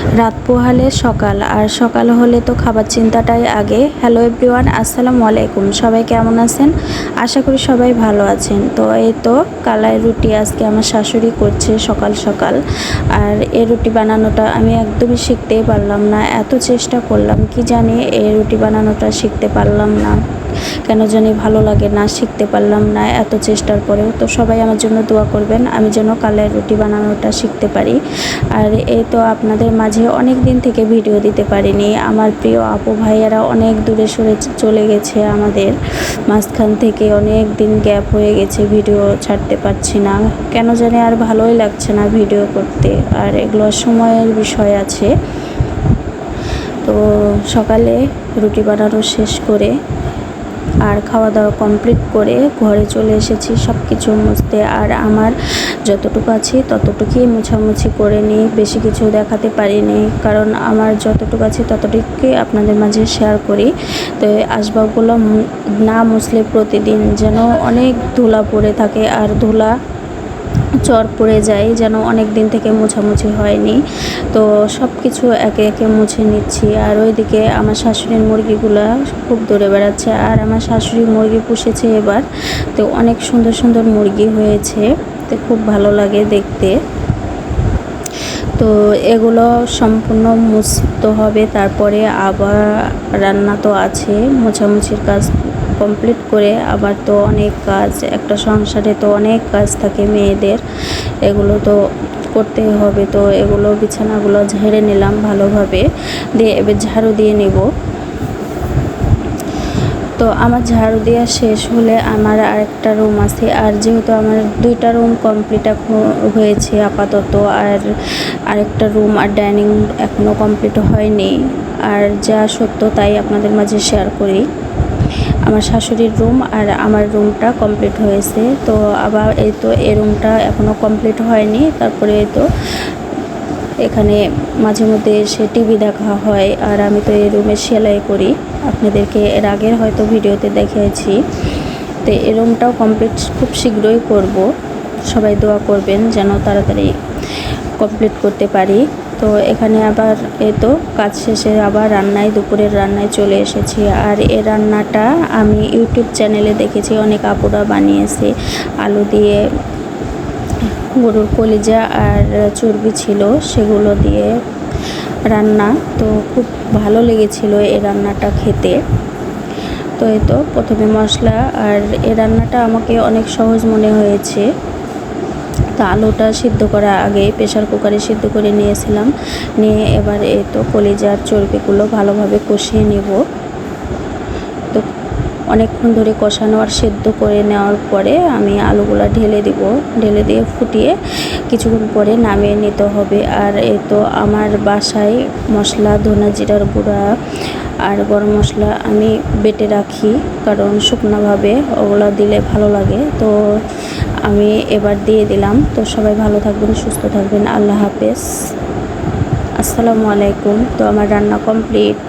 রাত পোহালে সকাল, আর সকাল হলে তো খাবার চিন্তাটাই আগে। হ্যালো এভরিওয়ান আসসালামু আলাইকুম। সবাই কেমন আছেন? আশা করি সবাই ভালো আছেন। তো এই তো কালাই রুটি আজকে আমার শাশুড়ি করছে সকাল সকাল। আর এই রুটি বানানোটা আমি একদমই শিখতেই পারলাম না। এত চেষ্টা করলাম, কি জানি এই রুটি বানানোটা শিখতে পারলাম না। কেন জানি ভালো লাগে না, শিখতে পারলাম না এত চেষ্টার পরেও। তো সবাই আমার জন্য দোয়া করবেন, আমি যেন কালের রুটি বানানোটা শিখতে পারি। আর এই তো আপনাদের মাঝে অনেক দিন থেকে ভিডিও দিতে পারিনি। আমার প্রিয় আপু ভাইয়ারা অনেক দূরে সরে চলে গেছে আমাদের। মাঝখান থেকে অনেক দিন গ্যাপ হয়ে গেছে, ভিডিও ছাড়তে পারছি না। কেন জানি আর ভালোই লাগছে না ভিডিও করতে, আর এগুলো সময়ের বিষয় আছে। তো সকালে রুটি বানানো শেষ করে আর খাওয়া দাওয়া কমপ্লিট করে ঘরে চলে এসেছি সব কিছু মুছতে। আর আমার যতটুকু আছে ততটুকুই মুছামুছি করে নিই, বেশি কিছু দেখাতে পারিনি কারণ আমার যতটুকু আছে ততটুকুই আপনাদের মাঝে শেয়ার করি। তো আসবাবগুলো না মুছলে প্রতিদিন যেন অনেক ধুলা পড়ে থাকে। আর ধুলা চর পড়ে যায়, যেন অনেক দিন থেকে মোছামুছি হয়নি। তো সব কিছু একে একে মুছে নিচ্ছি। আর ওইদিকে আমার শাশুড়ির মুরগিগুলো খুব দৌড়ে বেড়াচ্ছে। আর আমার শাশুড়ি মুরগি পুষেছে এবার। তো অনেক সুন্দর সুন্দর মুরগি হয়েছে। তো খুব ভালো লাগে দেখতে। তো এগুলো সম্পূর্ণ মুছতে হবে। তারপরে আবার রান্না তো আছে, মোছামুছির কাজ কমপ্লিট করে আবার তো অনেক কাজ, একটা সংসারে তো অনেক কাজ থাকে মেয়েদের। এগুলো তো করতেই হবে তো, এগুলো বিছানাগুলো ঝেড়ে নিলাম ভালোভাবে, দিয়ে এবার ঝাড়ু দিয়ে নেব। তো আমার ঝাড়ু দেওয়া শেষ হলে আমার আরেকটা রুম আছে, আর যেহেতু আমার দুইটা রুম কমপ্লিট হয়েছে আপাতত, আর আরেকটা রুম আর ডাইনিং এখনও কমপ্লিট হয়নি, আর যা সত্য তাই আপনাদের মাঝে শেয়ার করি। আমার শাশুড়ির রুম আর আমার রুমটা কমপ্লিট হয়েছে। তো আবার এই তো এই রুমটা এখনও কমপ্লিট হয়নি। তারপরে এই তো এখানে মাঝে মধ্যে এসে টিভি দেখা হয়। আর আমি তো এই রুমে সেলাই করি। আপনাদেরকে এর আগের হয়তো ভিডিওতে দেখিয়েছি। তো এই রুমটাও কমপ্লিট খুব শীঘ্রই করব। সবাই দোয়া করবেন যেন তাড়াতাড়ি কমপ্লিট করতে পারি। তো এখানে আবার এই তো কাজ শেষে আবার রান্নায়, দুপুরের রান্নায় চলে এসেছি। আর এ রান্নাটা আমি ইউটিউব চ্যানেলে দেখেছি, অনেক আপুরা বানিয়েছে। আলু দিয়ে গরুর কলিজা আর চর্বি ছিল, সেগুলো দিয়ে রান্না। তো খুব ভালো লেগেছিল এ রান্নাটা খেতে। তো এই তো প্রথমে মশলা আর এ রান্নাটা আমাকে অনেক সহজ মনে হয়েছে। তো আলুটা সিদ্ধ করার আগে প্রেশার কুকারে সিদ্ধ করে নিয়েছিলাম। নিয়ে এবার এই তো কলিজার চর্বিগুলো ভালোভাবে কষিয়ে নেব। তো অনেকক্ষণ ধরে কষানো আর সেদ্ধ করে নেওয়ার পরে আমি আলুগুলো ঢেলে দিব। ঢেলে দিয়ে ফুটিয়ে কিছুক্ষণ পরে নামিয়ে নিতে হবে। আর এই তো আমার বাসায় মশলা, ধনা জিরার গুঁড়া আর গরম মশলা আমি বেটে রাখি। কারণ শুকনোভাবে ওগুলো দিলে ভালো লাগে। তো আমি এবার দিয়ে দিলাম। তো সবাই ভালো থাকবেন, সুস্থ থাকবেন। আল্লাহ হাফেজ। আসসালামু আলাইকুম। তো আমার রান্না কমপ্লিট।